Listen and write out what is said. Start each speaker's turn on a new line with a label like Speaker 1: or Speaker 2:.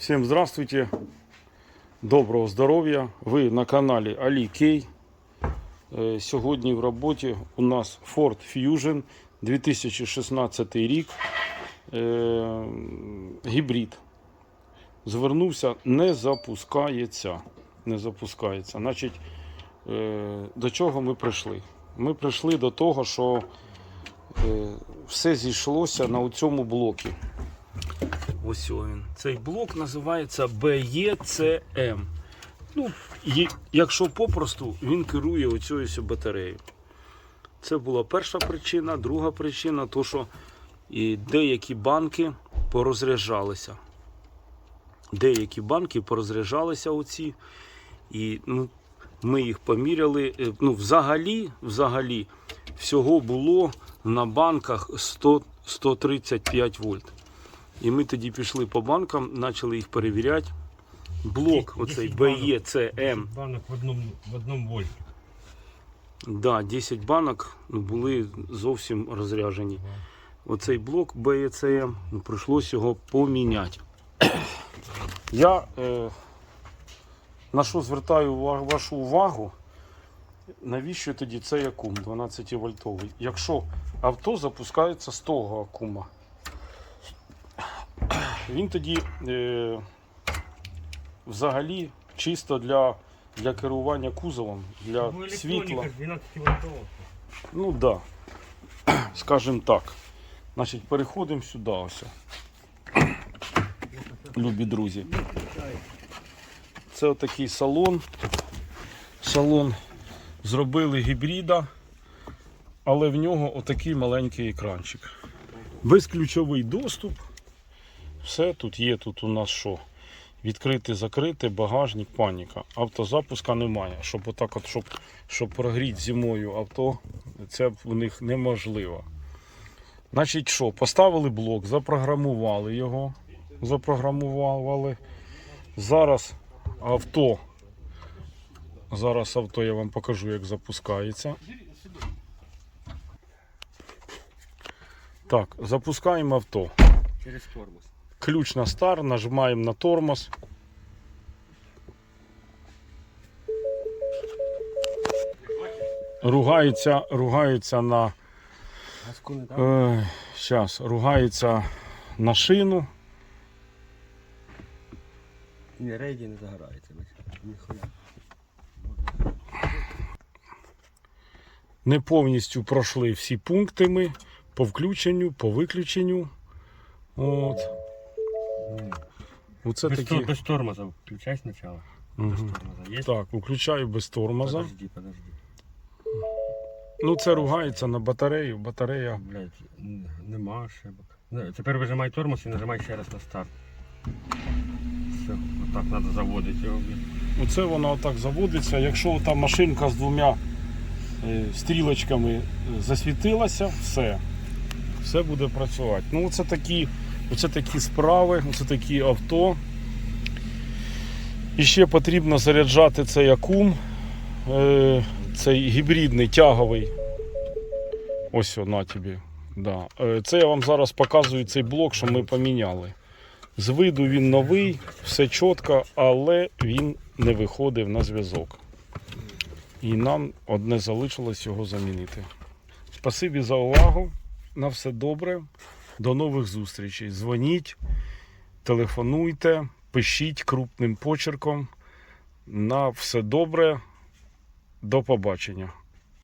Speaker 1: Всем здравствуйте, доброго здоров'я. Ви на каналі Алі Кей. Е, Сьогодні в роботі у нас Ford Fusion 2016 рік. Гібрид. Звернувся, не запускається. Не запускається. Значить, е, до чого ми прийшли? Ми прийшли до того, що е, все зійшлося на цьому блокі. Ось він. Цей блок називається BECM. Ну, і- якщо попросту, він керує ось батареєю. Це була перша причина. Друга причина, то що і деякі банки порозряджалися. Деякі банки порозряджалися оці. І ну, ми їх поміряли. Е, Ну, взагалі, взагалі, всього було на банках 100, 135 вольт. І ми тоді пішли по банкам, почали їх перевіряти. Блок, оцей
Speaker 2: Десять банок.
Speaker 1: BECM,
Speaker 2: Банок в одному, в одному вольті.
Speaker 1: да, 10 банок ну, були зовсім розряжені. Оцей блок BECM, ну, прийшлось його поміняти. Я е, на що звертаю вашу увагу, навіщо тоді цей акум 12 вольтовий? Якщо авто запускається з того акума, він тоді е, взагалі чисто для, для керування кузовом, для
Speaker 2: Ну,
Speaker 1: світла.
Speaker 2: 12 вольтова.
Speaker 1: Ну да. Скажем так. Значить, переходимо сюди ось. Любі друзі. Це отакий салон. Салон зробили гібрида, але в нього отакий маленький екранчик. Безключовий доступ. Все тут є. Тут у нас що? Відкрити, закрити, багажник, паніка. Автозапуска немає. Щоб отак от, щоб, щоб прогріти зимою авто, це в них неможливо. Значить, що, поставили блок, запрограмували його. Запрограмували. Зараз авто. Зараз авто я вам покажу, як запускається. Так, запускаємо авто.
Speaker 2: Через тормоз.
Speaker 1: Ключ на стар, нажимаємо на тормоз. Ругається, ругається на. Е, щас, ругається на шину.
Speaker 2: І не рейді не загорається. Ніхуя.
Speaker 1: Не повністю пройшли всі пункти ми по включенню, по виключенню. От. Оце
Speaker 2: Без,
Speaker 1: такі.
Speaker 2: без тормоза. Включай спочатку. Без тормоза. Є?
Speaker 1: Так, включаю без тормоза.
Speaker 2: Подожди, подожди.
Speaker 1: Ну це ругається на батарею. Батарея.
Speaker 2: Блять, нема ошибок. Тепер вижимай тормоз і нажимай ще раз на старт. Все, отак треба заводити його.
Speaker 1: Оце воно отак заводиться. Якщо та машинка з двома е, стрілочками е, засвітилася, все. Все буде працювати. Ну, оце такі, оце такі справи, оце такі авто. І ще потрібно заряджати цей акум, е, цей гібридний тяговий. Ось на тобі. Да. Е, Це я вам зараз показую цей блок, що ми поміняли. З виду він новий, все чітко, але він не виходив на зв'язок. І нам одне залишилось його замінити. Спасибі за увагу. На все добре. До нових зустрічей. Дзвоніть, телефонуйте, пишіть крупним почерком. На все добре. До побачення.